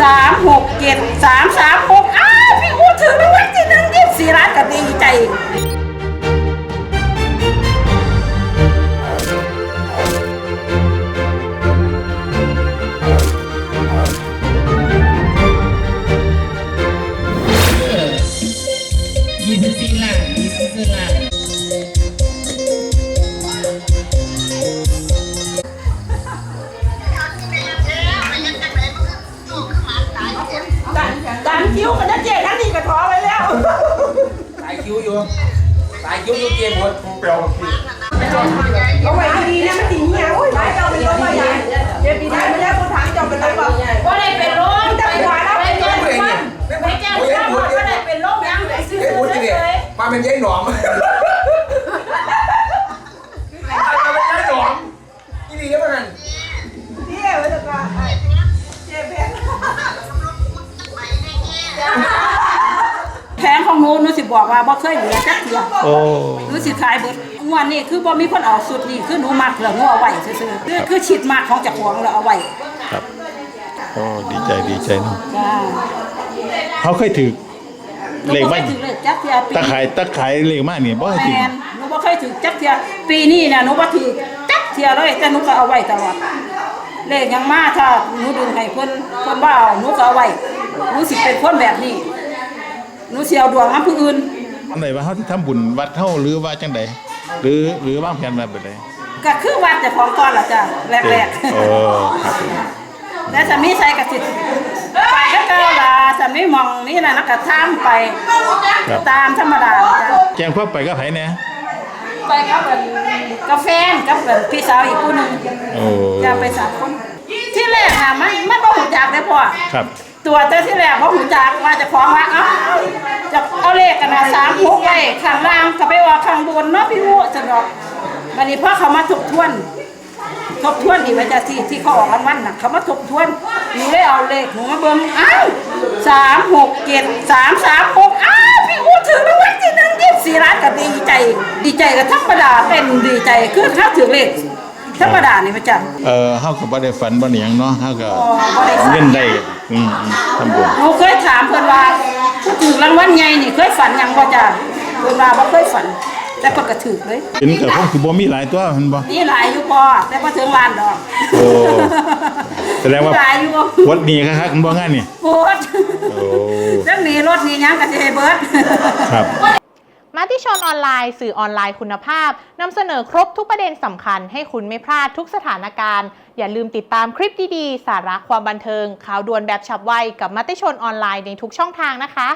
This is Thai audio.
สามหกเจ็ดสามสามหกอ้าวพี่อูถึงรางวัลที่หนึ่งยี่สิบสี่ล้านก็ดีใจ คิ้วกันนะเจ๊ทั้งนี้ก็ท้อไว้แล้ว สายคิ้วอยู่ สายคิ้วอยู่เกมหมดเปลวพี่เอาไว้ดีๆนะมันดีเงี้ยโอ้ยร้ายเราเป็นลมมาใหญ่เจ๊ปีนี้ไม่ได้ผู้ถามจบเป็นลมบ่ว่าได้เป็นลมแต่หัวแล้วไปแจ้งความไปแจ้งความว่าไม่ได้เป็นลมยังไปซื้อเอ้ยพูดจริงเนี่ยเลยมาเป็นยัยหนอม หนูหนูสิบอกว่าบ่เคยเหลือจักเทียโอ้หนูสิขายเบิดงวดนี้คือบ่มีคนเออกสุดนี่คือหนูมักแล้วหนูเอาไว้ซื่อๆคือคือชิดมากของเจ้าของแล้วเอาไว้ครับโอ้ดีใจดีใจเนาะจ้าเขาเคยถือหนูเลขบ่เคบ้ายถือเลขจักเทียปีตะขายตะขายเลขมากนี่บ่ให้แมถือนหนูบ่เคยถือจักเทียปีนี้เนี่ยหนูบ่ถือจักเทียเลยแต่หนูก็เอาไว้ตลอดเลขยังมาถ้าหนูดึงให้เพิ่นเพิ่นว่าเอาหนูก็เอาไว้หนูสิเป็นคนแบบนี้ หนูสิเอาดวงมาผู้อื่นอันไหนว่าเขาที่ทำบุญวัดเฮาหรือว่าจังใดหรือหรือวางแผนมาแบบใดก็คือวัดเจ้าของก่อนล่ะจ้ะแรกโอ้ครับๆแต่สามีใส่กระสิทไปก็เก่าล่ะสามีมองนี่น่ะนักกระทำไปครับตามธรรมดาจ้ะ แจ้งความไปกับไผแหน่ไปกับเป็นกาแฟนกับเป็นพี่สาวอีกผู้หนึงโอ้จะไปสามคนที่แรกน่ะมันมันบ่หูจักได้พ่อครับ ตัวแต่ที่แรกบ่หูจักว่าจะฟ้องว่าเอ้าจะเอาเลขกันนะสามหกไว้ข้างล่างก็ไปว่าข้างบนเนาะพี่วูจังดอกวันนี้พอเขามาทบทวน ทบทวนนี่ว่าจะที่ที่เขาออกรางวัลน่ะ เขามาทบทวนหนูได้เอาเลขหนูมาเบิ่งอ้าวสามหกเจ็ดสามสามหกอ้าวพี่อูถึงรางวัลที่หนึ่งยี่สิบสี่ล้านก็ดีใจ ดีใจกับธรรมดาเป็นดีใจคือถ้าถือเลขธรรมดานี่มันจะเออเฮาก็บ่ได้ฝันบ่ได้หยังเนาะเฮาก็อ๋อบ่ได้ฝันเงินได้ อืมอืมทำบุญหนูเคยถามเพื่อนว่าผู้ถือรางวัลใหญ่นี่เคยฝันหยังบ่จ้าเพื่อนว่าบ่เคยฝัน แต่เพิ่นก็ถือเลย เห็นก็คงสิบ่มีหลายตัวเห็นบ่ นี่หลายอยู่พอแต่บ่ถึงล้านดอกโอ้ แสดงว่าหลายอยู่วัดนี้คักๆมันบ่งานนี่โอ้ยโอ้ เรื่องนี้รถนี้หยังก็สิให้เบิด ครับ มาติชนออนไลน์สื่อออนไลน์คุณภาพนำเสนอครบทุกประเด็นสำคัญ ให้คุณไม่พลาดทุกสถานการณ์ อย่าลืมติดตามคลิปดีๆ สาระความบันเทิงข่าวด่วนแบบฉับไวกับมาติชนออนไลน์ในทุกช่องทางนะคะ